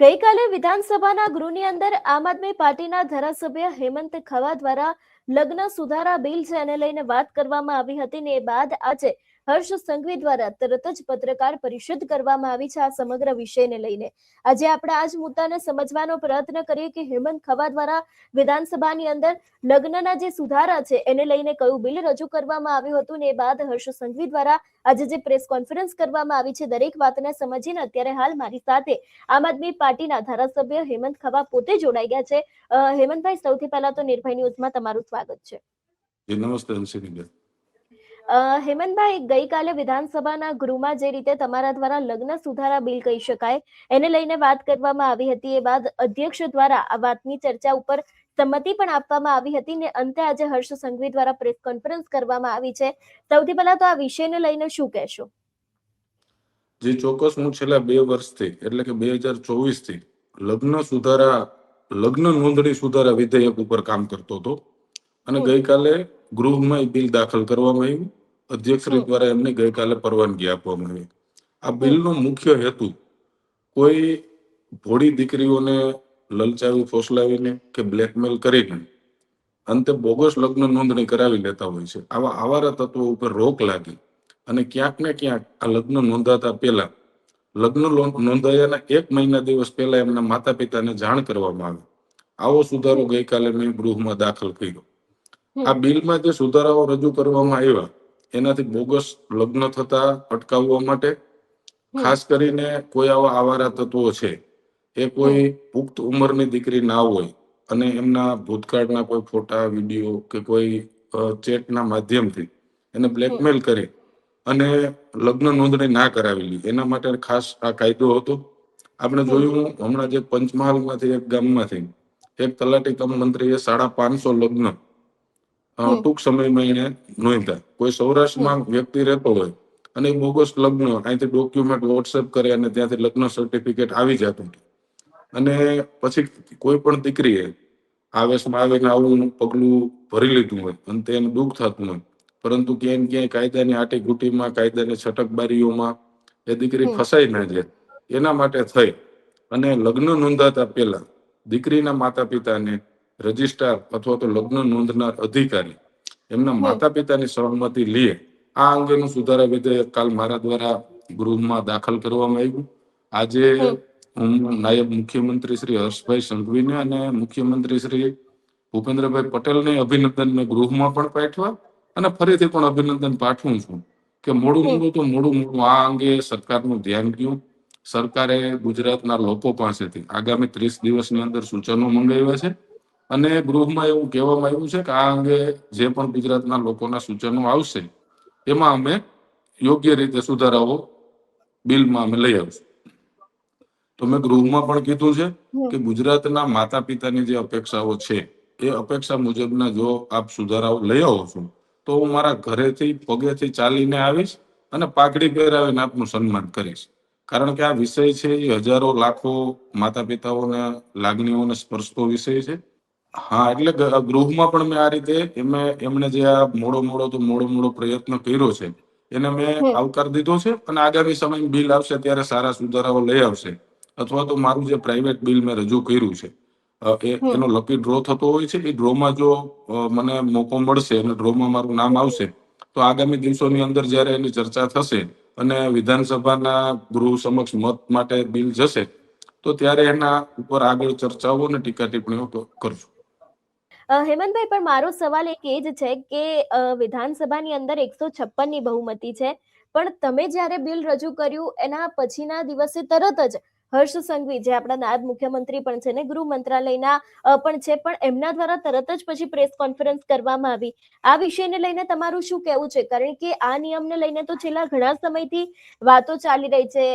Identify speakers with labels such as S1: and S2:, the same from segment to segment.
S1: ગઈકાલે વિધાનસભાના ગૃહની અંદર આમ આદમી પાર્ટીના ધારાસભ્ય હેમંત ખવા દ્વારા લગ્ન સુધારા બિલ છે એને લઈને વાત કરવામાં આવી હતી ને એ બાદ આજે હર્ષ સંઘવી દ્વારા તરત જ પત્રકાર પરિષદ કરવામાં આવી છે આ સમગ્ર વિષયને લઈને. આજે આપણે આ જ મુદ્દાને સમજવાનો પ્રયત્ન કરીએ કે હેમંત ખવા દ્વારા વિધાનસભાની અંદર લગ્નના જે સુધારા છે એને લઈને કયું બિલ રજૂ કરવામાં આવ્યું હતું ને એ બાદ હર્ષ સંઘવી દ્વારા આજે જે પ્રેસ કોન્ફરન્સ કરવામાં આવી છે દરેક વાતને સમજીને અત્યારે હાલ મારી સાથે આમ આદમી પાર્ટીના ધારાસભ્ય હેમંત ખવા પોતે જોડાઈ ગયા છે. હેમંતભાઈ, સૌથી પહેલા તો નિર્ભય ન્યૂઝમાં તમારું સ્વાગત છે.
S2: નમસ્તે હંસિનીબેન.
S1: હેમંતભાઈ ગઈકાલે વિધાનસભાના ગૃહમાં જે રીતે તમારા દ્વારા લગ્ન સુધારા બિલ કહી શકાય એને લઈને વાત કરવામાં આવી હતી. એ બાદ અધ્યક્ષ દ્વારા આ વાતની ચર્ચા ઉપર સંમતિ પણ આપવામાં આવી હતી ને અંતે આજે હર્ષ સંઘવી દ્વારા પ્રેસ કોન્ફરન્સ કરવામાં આવી છે. સૌથી પહેલા તો આ વિષયને લઈને શું કહેશો?
S2: જે ચોક્કસ. હું છેલ્લા બે વર્ષથી એટલે કે બે હજાર ચોવીસથી લગ્ન સુધારા લગ્ન નોંધણી સુધારા વિધેયક ઉપર કામ કરતો હતો. અને ગઈકાલે ગૃહમાં બિલ દાખલ કરવામાં આવ્યું. અધ્યક્ષશ્રી દ્વારા એમને ગઈકાલે પરવાનગી આપવામાં આવી આ બિલનો મુખ્ય હેતુ કોઈ ભોળી દીકરીઓને લલચાવી ફોસલાવીને કે બ્લેકમેલ કરીને અંતે બોગસ લગ્ન નોંધણી કરાવી લેતા હોય છે. આવા આવારા તત્વો ઉપર રોક લાગી અને ક્યાંક ને ક્યાંક આ લગ્ન નોંધાતા પહેલા લગ્ન નોંધાયાના એક મહિના દિવસ પહેલા એમના માતા પિતાને જાણ કરવામાં આવી. આવો સુધારો ગઈકાલે મેં ગૃહમાં દાખલ કર્યો. આ બિલમાં જે સુધારાઓ રજૂ કરવામાં આવ્યા એનાથી બોગસ લગ્ન થતા અટકાવવા માટે, ખાસ કરીને કોઈ આવા આવારા તત્વો છે, એ કોઈ પુખ્ત ઉંમરની દીકરી ના હોય અને એમના ભૂતકાળના કોઈ ફોટા, વીડિયો કે કોઈ ચેટના માધ્યમથી એને બ્લેકમેલ કરી અને લગ્ન નોંધણી ના કરાવેલી એના માટે ખાસ આ કાયદો હતો આપણે જોયું હમણાં જે પંચમહાલમાંથી એક ગામમાંથી એક તલાટી કમ મંત્રીએ સાડા પાંચસો લગ્ન. ટૂંક સમયમાં એને નોંધ્યા. કોઈ સૌરાષ્ટ્રમાં વ્યક્તિ રહેતો હોય અને બોગસ લગ્ન અહીંથી ડોક્યુમેન્ટ વોટ્સએપ કરે અને ત્યાંથી લગ્ન સર્ટિફિકેટ આવી જતું. અને પછી કોઈ પણ દીકરીએ આવેશમાં આવીને આવું પગલું ભરી લીધું હોય અને તેને દુઃખ થતું હોય પરંતુ ક્યાંય ક્યાંય કાયદાની આટીઘૂટીમાં કાયદાની છટકબારીઓમાં એ દીકરી ફસાઈ ના જાય. એના માટે થઈ. અને લગ્ન નોંધાતા પહેલા દીકરીના માતા પિતાને રજિસ્ટ્રાર અથવા તો લગ્ન નોંધનાર અધિકારી એમના માતા પિતાની સહમતિ લે આ અંગેનું સુધારા વિધેયક કાલ મારા દ્વારા ગૃહમાં દાખલ કરવામાં આવ્યું. આજે હું નાયબ મુખ્યમંત્રી શ્રી હર્ષભાઈ સંઘવીને અને મુખ્યમંત્રી શ્રી ભૂપેન્દ્રભાઈ પટેલને અભિનંદન મેં ગૃહમાં પણ પાઠવા અને ફરીથી પણ અભિનંદન પાઠવું છું કે મોડું મોડું તો મોડું મોડું આ અંગે સરકારનું ધ્યાન ગયું. સરકારે ગુજરાતના લોકો પાસેથી આગામી ત્રીસ દિવસની અંદર સૂચનો મંગાવ્યા છે. અને ગૃહમાં એવું કહેવામાં આવ્યું છે કે આ અંગે જે પણ ગુજરાતના લોકોના સૂચનો આવશે એમાં અમે યોગ્ય રીતે સુધારાઓ બિલમાં અમે લઈ આવશું. તો મેં ગૃહમાં પણ કીધું છે કે ગુજરાતના માતા પિતાની જે અપેક્ષાઓ છે એ અપેક્ષા મુજબના જો આપ સુધારાઓ લઈ આવો છો તો હું મારા ઘરેથી પગેથી ચાલીને આવીશ અને પાઘડી પહેરાવીને આપનું સન્માન કરીશ. કારણ કે આ વિષય છે એ હજારો લાખો માતા પિતાઓના લાગણીઓને સ્પર્શતો વિષય છે. હા એટલે ગૃહમાં પણ મેં આ રીતે એમને એમણે જે આ મોડો મોડો તો મોડો મોડો પ્રયત્ન કર્યો છે એને મેં આવકાર દીધો છે અને આગામી સમય બિલ આવશે ત્યારે સારા સુધારાઓ લઈ આવશે. અથવા તો મારું જે પ્રાઇવેટ બિલ મેં રજૂ કર્યું છે એ એનો લકી ડ્રો થતો હોય છે એ ડ્રોમાં જો મને મોકો મળશે અને ડ્રોમાં મારું નામ આવશે તો આગામી દિવસોની અંદર જ્યારે એની ચર્ચા થશે અને વિધાનસભાના ગૃહ સમક્ષ મત માટે બિલ જશે તો ત્યારે એના ઉપર આગળ ચર્ચાઓ અને ટીકા ટિપ્પણીઓ કરશું.
S1: હેમંતભાઈ, પણ મારો સવાલ એક એ જ છે કે વિધાનસભાની અંદર એકસો છપ્પનની બહુમતી છે. પણ તમે જ્યારે બિલ રજૂ કર્યું, એના પછીના દિવસે તરત જ હર્ષ સંઘવી, જે આપણા નાયબ મુખ્યમંત્રી પણ છે ને, ગૃહ મંત્રાલયના પણ છે, પણ એમના દ્વારા તરત જ પછી પ્રેસ કોન્ફરન્સ કરવામાં આવી. આ વિષયને લઈને તમારું શું કહેવું છે? કારણ કે આ નિયમને લઈને તો છેલ્લા ઘણા સમયથી વાતો ચાલી રહી છે.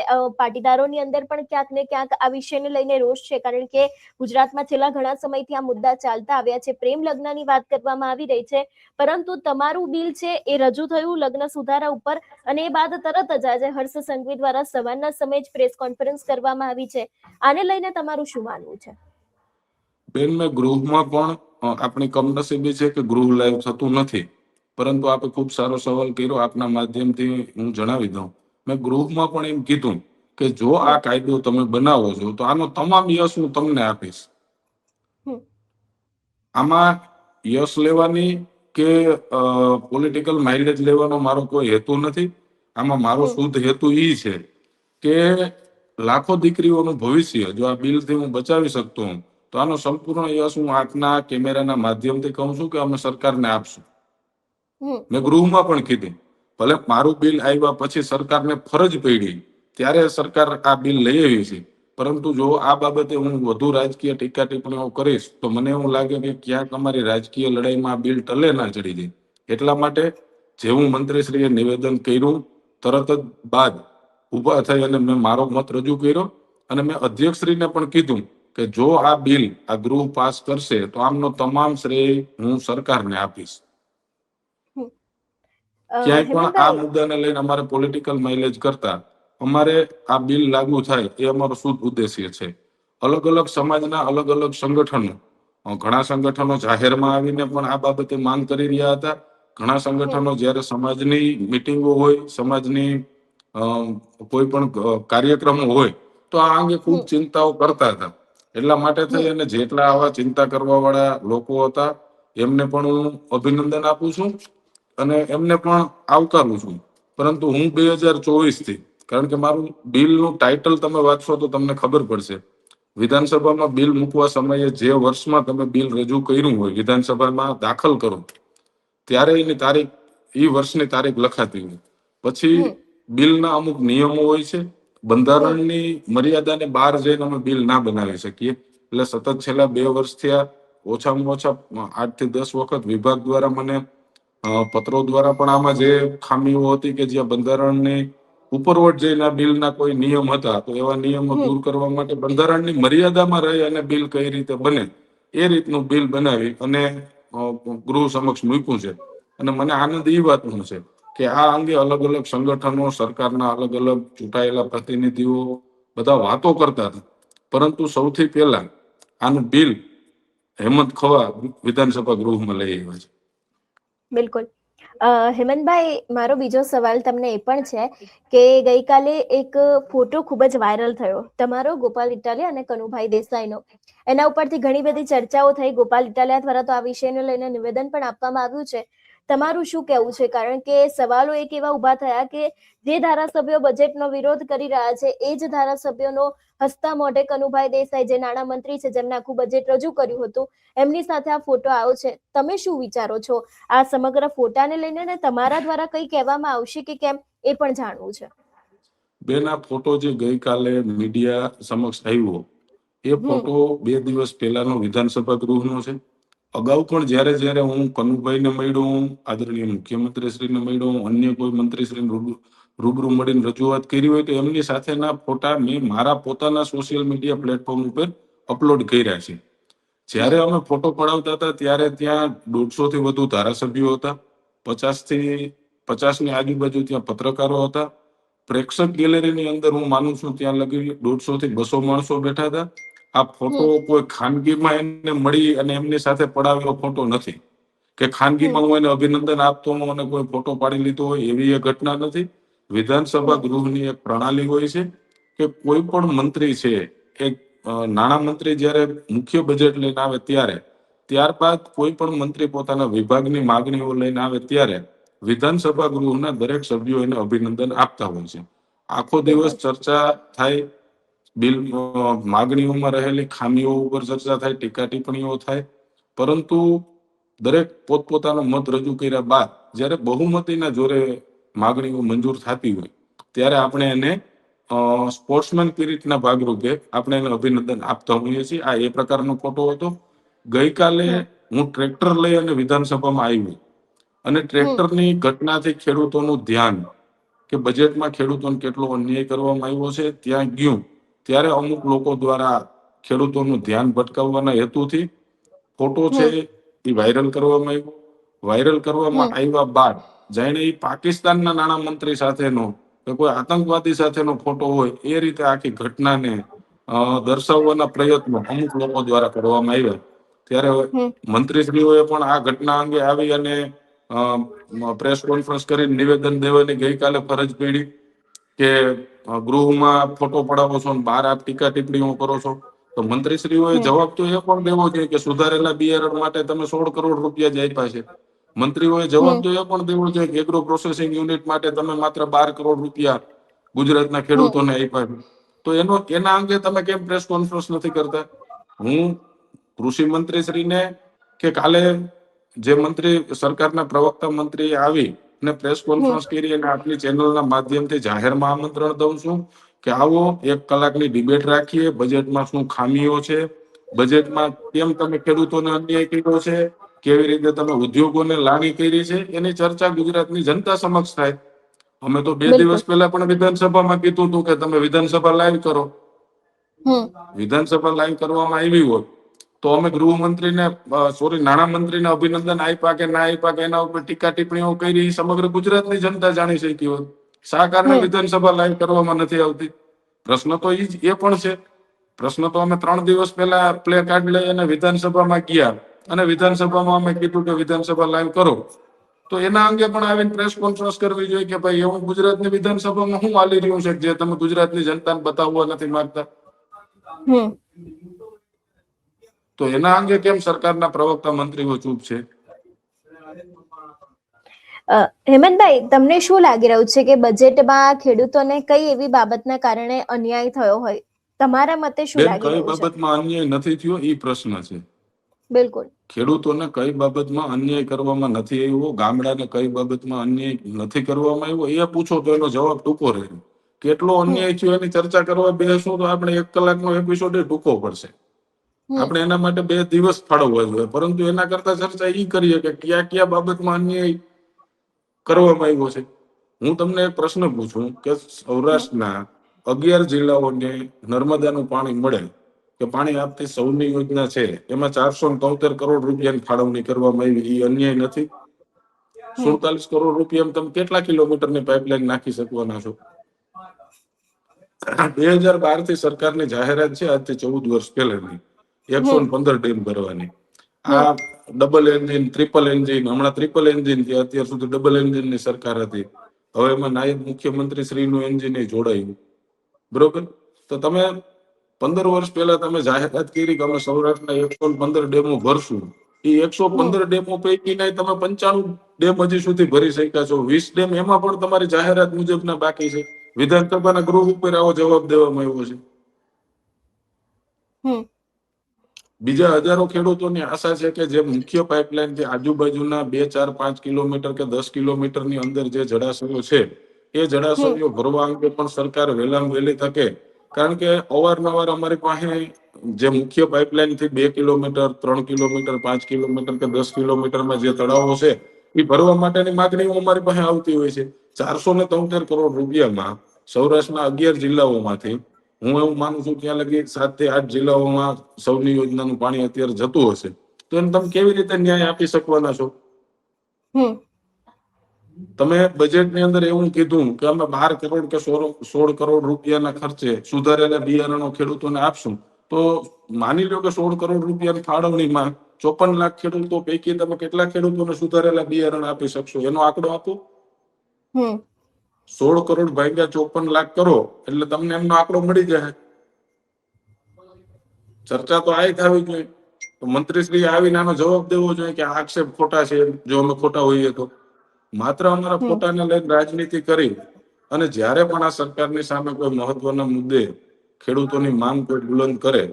S1: પાટીદારોની અંદર પણ ક્યાંક ને ક્યાંક આ વિષયને લઈને રોષ છે. કારણ કે ગુજરાતમાં છેલ્લા ઘણા સમયથી આ મુદ્દા ચાલતા આવ્યા છે. પ્રેમ લગ્નની વાત કરવામાં આવી રહી છે. પરંતુ તમારું બિલ છે એ રજૂ થયું લગ્ન સુધારા ઉપર અને એ બાદ તરત જ આજે હર્ષ સંઘવી દ્વારા સવારના સમયે જ પ્રેસ કોન્ફરન્સ કરવામાં આવી છે. આને લઈને તમારું શું માનવું છે?
S2: બેન મેં ગૃહમાં પણ આપણી કમનસીબી છે કે ગૃહ લાઈવ થતું નથી. પરંતુ આપે ખૂબ સારો સવાલ કર્યો આપના માધ્યમથી હું જણાવી દઉં. મેં ગૃહમાં પણ એમ કીધું કે જો આ કાયદો તમે બનાવો છો તો આનો તમામ યશ હું તમને આપીશ. આમાં યશ લેવાની કે પોલિટિકલ માઇલેજ લેવાનો મારો કોઈ હેતુ નથી. આમાં મારો શુદ્ધ હેતુ એ છે કે લાખો દીકરીઓનું ભવિષ્ય જો આ બિલથી હું બચાવી શકતો હું તો આનો સંપૂર્ણ યશ હું આંખના કેમેરાના માધ્યમથી કહું છું કે અમે સરકારને આપશું. મેં ગૃહમાં પણ કીધું ભલે મારું બિલ આવ્યા પછી સરકારને ફરજ પડી ત્યારે સરકાર આ બિલ લઈ આવી છે. પરંતુ જો આ બાબતે હું વધુ રાજકીય ટીકા ટિપ્પણીઓ કરીશ તો મને એવું લાગે કે ક્યાંક અમારી રાજકીય લડાઈમાં બિલ ટલે ના ચડી જાય. એટલા માટે જેવું મંત્રીશ્રીએ નિવેદન કર્યું તરત જ બાદ ઊભા થઈ અને મેં મારો મત રજૂ કર્યો અને મેં અધ્યક્ષશ્રીને પણ કીધું કે જો આ બિલ આ ગૃહ પાસ કરશે તો આમનો તમામ શ્રેય હું સરકારને આપીશ. ક્યાંય પણ આ મુદ્દાને લઈને અમારે પોલિટિકલ માઇલેજ કરતા અમારે આ બિલ લાગુ થાય એ અમારો શુદ્ધ ઉદ્દેશ્ય છે. અલગ અલગ સમાજના અલગ અલગ સંગઠનો ઘણા સંગઠનો જાહેરમાં આવીને પણ આ બાબતે માંગ કરી રહ્યા હતા. ઘણા સંગઠનો જ્યારે સમાજની મિટિંગો હોય સમાજની કોઈ પણ કાર્યક્રમ હોય તો આ અંગે ખૂબ ચિંતાઓ કરતા હતા. એટલા માટે થઈ અને જેટલા આવા ચિંતા કરવા વાળા લોકો હતા એમને પણ હું અભિનંદન આપું છું અને એમને પણ આવકારું છું. પરંતુ હું બે હજાર ચોવીસથી કારણ કે મારું બિલનું ટાઇટલ તમે વાંચશો તો તમને ખબર પડશે. વિધાનસભામાં બિલ મૂકવા સમયે જે વર્ષમાં તમે બિલ રજૂ કર્યું હોય વિધાનસભામાં દાખલ કરો ત્યારે એની તારીખ એ વર્ષની તારીખ લખાતી હોય. પછી. બિલના અમુક નિયમો હોય છે. બંધારણની મર્યાદાને બહાર જઈને અમે બિલ ના બનાવી શકીએ. એટલે સતત છેલ્લા બે વર્ષથી આ ઓછામાં ઓછા આઠથી દસ વખત વિભાગ દ્વારા મને પત્રો દ્વારા પણ આમાં જે ખામીઓ હતી કે જ્યાં બંધારણની ઉપરવટ જઈને બિલના કોઈ નિયમ હતા તો એવા નિયમો દૂર કરવા માટે બંધારણની મર્યાદામાં રહી અને બિલ કઈ રીતે બને એ રીતનું બિલ બનાવી અને ગૃહ સમક્ષ મૂક્યું છે. અને મને આનંદ એ વાતનો છે કે આ અંગે અલગ અલગ સંગઠનો, સરકારના અલગ અલગ ચૂંટાયેલા પ્રતિનિધિઓ બધા વાતો કરતા હતા. પરંતુ સૌથી પહેલા આનું બિલ હેમંત ખવા વિધાનસભા ગૃહમાં લઈ આવ્યા છે.
S1: બિલકુલ. હેમંતભાઈ, મારો બીજો સવાલ તમને એ પણ છે કે ગઈકાલે એક ફોટો ખૂબ જ વાયરલ થયો. તમારો ગોપાલ ઇટાલિયા અને કનુભાઈ દેસાઈનો. એના ઉપરથી ઘણી બધી ચર્ચાઓ થઈ. ગોપાલ ઇટાલિયા દ્વારા તો આ વિષયને લઈને નિવેદન પણ આપવામાં આવ્યું છે. તમારું શું કહેવું છે? કારણ કે સવાલો એક એવા ઊભા થયા કે જે ધારાસભ્યો બજેટનો વિરોધ કરી રહ્યા છે એ જ ધારાસભ્યોનો હસતા મોઢે કનુભાઈ દેસાઈ જે નાણામંત્રી છે જેમને આખું બજેટ રજૂ કર્યું હતું એમની સાથે આ ફોટો આવ્યો છે. તમે શું વિચારો છો? આ સમગ્ર ફોટાને લઈને ને તમારા દ્વારા કંઈ કહેવામાં આવશે કે કેમ એ પણ જાણવું છે.
S2: બેન આ ફોટો જે ગઈકાલે મીડિયા સમક્ષ આવ્યો એ ફોટો બે દિવસ પહેલાનો વિધાનસભા ગૃહનો છે. અગાઉ પણ જ્યારે જ્યારે હું કનુભાઈને મળ્યો હું આદરણીય મુખ્યમંત્રીશ્રીને મળ્યો હું અન્ય કોઈ મંત્રીશ્રીને રૂબરૂ રૂબરૂ મળીને રજૂઆત કરી હોય તો એમની સાથેના ફોટા મેં મારા પોતાના સોશિયલ મીડિયા પ્લેટફોર્મ ઉપર અપલોડ કર્યા છે. જ્યારે અમે ફોટો પડાવતા હતા, ત્યારે ત્યાં દોઢસો થી વધુ ધારાસભ્યો હતા પચાસથી પચાસની આજુબાજુ ત્યાં પત્રકારો હતા. પ્રેક્ષક ગેલેરીની અંદર હું માનું છું ત્યાં લગી દોઢસો થી બસો માણસો બેઠા હતા. આ ફોટો કોઈ ખાનગીમાં એમને મળી અને એમની સાથે પડાવેલો ફોટો નથી. કે ખાનગીમાં હું એને અભિનંદન આપતો હું અને કોઈ ફોટો પાડી લીધો હોય એવી એ ઘટના નથી. વિધાનસભા ગૃહની એક પ્રણાલી હોય છે કે કોઈ પણ મંત્રી છે એક નાણામંત્રી જ્યારે મુખ્ય બજેટ લઈને આવે ત્યારે ત્યારબાદ કોઈ પણ મંત્રી પોતાના વિભાગની માગણીઓ લઈને આવે ત્યારે વિધાનસભા ગૃહના દરેક સભ્યો એને અભિનંદન આપતા હોય છે. આખો દિવસ ચર્ચા થાય બિલ માગણીઓમાં રહેલી ખામીઓ ઉપર ચર્ચા થાય, ટીકા ટિપ્પણીઓ થાય. પરંતુ દરેક પોતપોતાનો મત રજૂ કર્યા બાદ, જ્યારે બહુમતીના જોરે માગણીઓ મંજૂર થતી હોય, ત્યારે આપણે એને સ્પોર્ટ્સમેન સ્પિરિટના ભાગરૂપે આપણે એને અભિનંદન આપતા હોઈએ છીએ. આ એ પ્રકારનો ફોટો હતો. ગઈકાલે હું ટ્રેક્ટર લઈ અને વિધાનસભામાં આવ્યો અને ટ્રેક્ટરની ઘટનાથી ખેડૂતોનું ધ્યાન, કે બજેટમાં ખેડૂતોને કેટલો અન્યાય કરવામાં આવ્યો છે, ત્યાં ગયું. ત્યારે અમુક લોકો દ્વારા ખેડૂતોનું ધ્યાન ભટકાવવાના હેતુથી ફોટો છે એ વાયરલ કરવામાં આવ્યો. વાયરલ કરવામાં આવ્યા બાદ જાણે એ પાકિસ્તાનના નાણામંત્રી સાથેનો કે કોઈ આતંકવાદી સાથેનો ફોટો હોય એ રીતે આખી ઘટનાને દર્શાવવાના પ્રયત્નો અમુક લોકો દ્વારા કરવામાં આવ્યા. ત્યારે. મંત્રીશ્રીઓએ પણ આ ઘટના અંગે આવી અને પ્રેસ કોન્ફરન્સ કરીને નિવેદન દેવાની ગઈકાલે ફરજ પડી. કે ગૃહમાં ફોટો પડાવો છો બહાર આપ ટીકા ટિપ્પણીઓ કરો છો? તો મંત્રીશ્રીઓએ. જવાબ તો એ પણ દેવો જોઈએ કે સુધારેલા બિયારણ માટે તમે સોળ કરોડ રૂપિયા જ આપ્યા છે. મંત્રીઓએ જવાબ તો એ પણ દેવો જોઈએ કે એગ્રો પ્રોસેસિંગ યુનિટ માટે તમે માત્ર બાર કરોડ રૂપિયા ગુજરાતના ખેડૂતોને આપ્યા છે. તો એનો એના અંગે તમે કેમ પ્રેસ કોન્ફરન્સ નથી કરતા? હું કૃષિ મંત્રી શ્રીને કે કાલે જે મંત્રી સરકારના પ્રવક્તા મંત્રી આવી ને પ્રેસ કોન્ફરન્સ કરી અને આપની ચેનલના માધ્યમથી જાહેરમાં આમંત્રણ દઉં છું કે આવો એક કલાકની ડિબેટ રાખીએ. બજેટમાં શું ખામીઓ છે? બજેટમાં કેમ તમે ખેડૂતોને અન્યાય કર્યો છે? કેવી રીતે તમે ઉદ્યોગોને લાગી કરી છે? એની ચર્ચા ગુજરાતની જનતા સમક્ષ થાય. અમે તો બે દિવસ પહેલા પણ વિધાનસભામાં કીધું હતું કે તમે વિધાનસભા લાઈવ કરો. વિધાનસભા લાઈવ કરવામાં આવી હોત. તો અમે ગૃહમંત્રીને સોરી નાણામંત્રીને અભિનંદન આપ્યા કે ના આપ્યા કે એના ઉપર ટીકા ટિપ્પણીઓ કરી. સમગ્ર ગુજરાતની જનતા જાણી શકી હોત શા કારણે વિધાનસભા લાઈવ કરવામાં નથી આવતી? પ્રશ્ન તો એ જ એ પણ છે. પ્રશ્ન તો અમે ત્રણ દિવસ પહેલા પ્લે કાર્ડ લઈ અને વિધાનસભામાં ગયા. અને વિધાનસભામાં અમે કીધું કે વિધાનસભા લાઈવ કરો. તો એના અંગે પણ આવીને પ્રેસ કોન્ફરન્સ કરવી જોઈએ કે ભાઈ એવું ગુજરાતની વિધાનસભામાં શું હાલી રહ્યું છે જે તમે ગુજરાતની જનતાને બતાવવા નથી માંગતા?
S1: હમ.
S2: તો એના અંગે કેમ સરકારના પ્રવક્તા મંત્રીઓ ચૂપ છે?
S1: હેમંતભાઈ તમને શું લાગી રહ્યું છે કે બજેટમાં ખેડૂતોને કઈ એવી બાબતના કારણે અન્યાય થયો હોય? તમારા મતે શું લાગી
S2: કઈ
S1: રહ્યું છે?
S2: બાબતમાં અન્યાય નથી થયો એ પ્રશ્ન છે.
S1: બિલકુલ.
S2: ખેડૂતોને કઈ બાબતમાં અન્યાય કરવામાં નથી આવ્યો ગામડાને કઈ બાબતમાં અન્યાય નથી કરવામાં આવ્યો એ પૂછો તો એનો જવાબ ટૂંકો રહે. કેટલો અન્યાય થયો એની ચર્ચા કરવા બેસું તો આપણે એક કલાકનો એપિસોડ ટૂંકો પડશે. આપણે એના માટે બે દિવસ ફાળવવા જોઈએ. પરંતુ એના કરતા ચર્ચા એ કરીએ કે કયા કયા બાબતમાં અન્યાય કરવામાં આવ્યો છે. હું તમને એક પ્રશ્ન પૂછું કે સૌરાષ્ટ્રના અગિયાર જિલ્લાઓને નર્મદાનું પાણી મળે કે પાણી આપતી સૌની યોજના છે? એમાં ચારસો તોતેર કરોડ રૂપિયાની ફાળવણી કરવામાં આવી. એ અન્યાય નથી. સુડતાલીસ કરોડ રૂપિયા તમે કેટલા કિલોમીટરની પાઇપલાઇન નાખી શકવાના છો? બે હજાર બારથી સરકારની જાહેરાત છે આજથી ચૌદ વર્ષ પહેલાની. એકસો પંદર ડેમ ભરવાની. આ ડબલ એન્જિન ટ્રિપલ એન્જિન હમણાં ટ્રિપલ એન્જિનથી અત્યાર સુધી ડબલ એન્જિનની સરકાર હતી. હવે એમાં નાયબ મુખ્યમંત્રી શ્રી નું એન્જિન જોડાયું. બરોબર? તો તમે પંદર વર્ષ પહેલા તમે જાહેરાત કરી કે અમે સૌરાષ્ટ્રના એકસો પંદર ડેમો ભરશું. એ એકસો પંદર ડેમો પૈકી તમે પંચાણું ડેમ હજી સુધી ભરી શક્યા છો. વીસ ડેમ એમાં પણ તમારી જાહેરાત મુજબના બાકી છે. વિધાનસભાના ગૃહ ઉપર આવો જવાબ દેવામાં આવ્યો છે.
S1: હમ.
S2: બીજા હજારો ખેડૂતોની આશા છે કે જે મુખ્ય પાઇપલાઇન જે આજુબાજુના બે ચાર પાંચ કિલોમીટર કે દસ કિલોમીટરની અંદર જે જળાશયો છે એ જળાશયો ભરવા અંગે પણ સરકાર વહેલામાં વહેલી તકે કારણ કે અવારનવાર અમારી પાસે જે મુખ્ય પાઇપલાઇનથી બે કિલોમીટર ત્રણ કિલોમીટર પાંચ કિલોમીટર કે દસ કિલોમીટરમાં જે તળાવો છે એ ભરવા માટેની માગણીઓ અમારી પાસે આવતી હોય છે. ચારસો ને તોતેર કરોડ રૂપિયામાં સૌરાષ્ટ્રના અગિયાર જિલ્લાઓમાંથી હું એવું માનું છું ત્યાં લગી સાત સાથે આઠ જિલ્લાઓમાં સૌની યોજનાનું પાણી અત્યારે જતું હશે. તો એને તમે કેવી રીતે ન્યાય આપી શકવાના છો? તમે બજેટની અંદર એવું કીધું કે અમે બાર કરોડ કે સોળ સોળ કરોડ રૂપિયાના ખર્ચે સુધારેલા બિયારણો ખેડૂતોને આપશું. તો માની લો કે સોળ કરોડ રૂપિયાની ફાળવણીમાં ચોપન લાખ ખેડૂતો પૈકી તમે કેટલા ખેડૂતોને સુધારેલા બિયારણ આપી શકશો? એનો આંકડો આપો. સોળ કરોડ ભાગ્યા ચોપન લાખ કરો એટલે તમને એમનો આંકડો મળી જાય ચર્ચા તો આ થવી જોઈએ. તો મંત્રીશ્રી આવીને આનો જવાબ દેવો જોઈએ કે આક્ષેપ ખોટા છે જો અમે ખોટા હોઈએ તો. માત્ર અમારા. ખોટાને લઈને રાજનીતિ કરી અને જ્યારે પણ આ સરકારની સામે કોઈ મહત્વના મુદ્દે ખેડૂતોની માંગ કોઈ બુલંદ કરે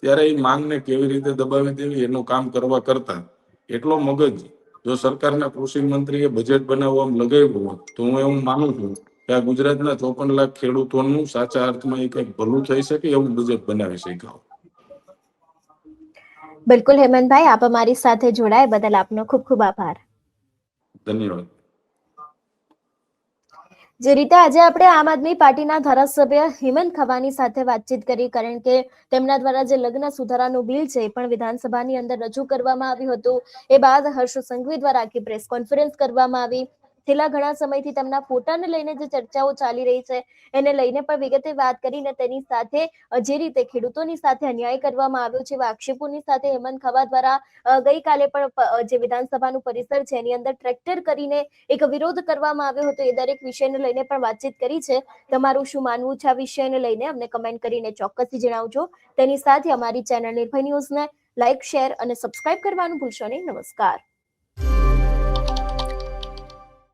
S2: ત્યારે એ માંગને કેવી રીતે દબાવી દેવી એનું કામ કરવા કરતા એટલો મગજ જો સરકારના કૃષિ મંત્રીએ બજેટ બનાવવામાં લગાવ્યું હોત તો હું એવું માનું છું કે આ ગુજરાતના ચોપન લાખ ખેડૂતોનું સાચા અર્થમાં એ કંઈક ભલું થઈ શકે એવું બજેટ બનાવી શક્યા
S1: બિલકુલ હેમંતભાઈ આપ અમારી સાથે જોડાય બદલ આપનો ખૂબ ખૂબ આભાર.
S2: ધન્યવાદ.
S1: જે રીતે આજે આપણે આમ આદમી પાર્ટીના ધારાસભ્ય હેમંત ખવાની સાથે વાતચીત કરી, કારણ કે તેમના દ્વારા જે લગ્ન સુધારાનું બિલ છે એ પણ વિધાનસભાની અંદર રજૂ કરવામાં આવ્યું હતું. એ બાદ હર્ષ સંઘવી દ્વારા આખી પ્રેસ કોન્ફરન્સ કરવામાં આવી. છેલ્લા ઘણા સમયથી તેમના ફોટાને લઈને જે ચર્ચાઓ ચાલી રહી છે, એને લઈને પણ વિગતે વાત કરીને તેની સાથે જે રીતે ખેડૂતોની સાથે અન્યાય કરવામાં આવ્યો છે આક્ષેપોની સાથે હેમંત ખવા દ્વારા ગઈકાલે પણ જે વિધાનસભાનું પરિસર છે, એની અંદર ટ્રેક્ટર કરીને એક વિરોધ કરવામાં આવ્યો હતો, એ દરેક વિષયને લઈને પણ વાતચીત કરી છે. તમારું શું માનવું છે આ વિષયને લઈને? અમને કમેન્ટ કરીને ચોક્કસથી જણાવજો. તેની સાથે અમારી ચેનલ નિર્ભય ન્યૂઝને લાઇક શેર અને સબસ્ક્રાઇબ કરવાનું ભૂલશો નહીં. નમસ્કાર.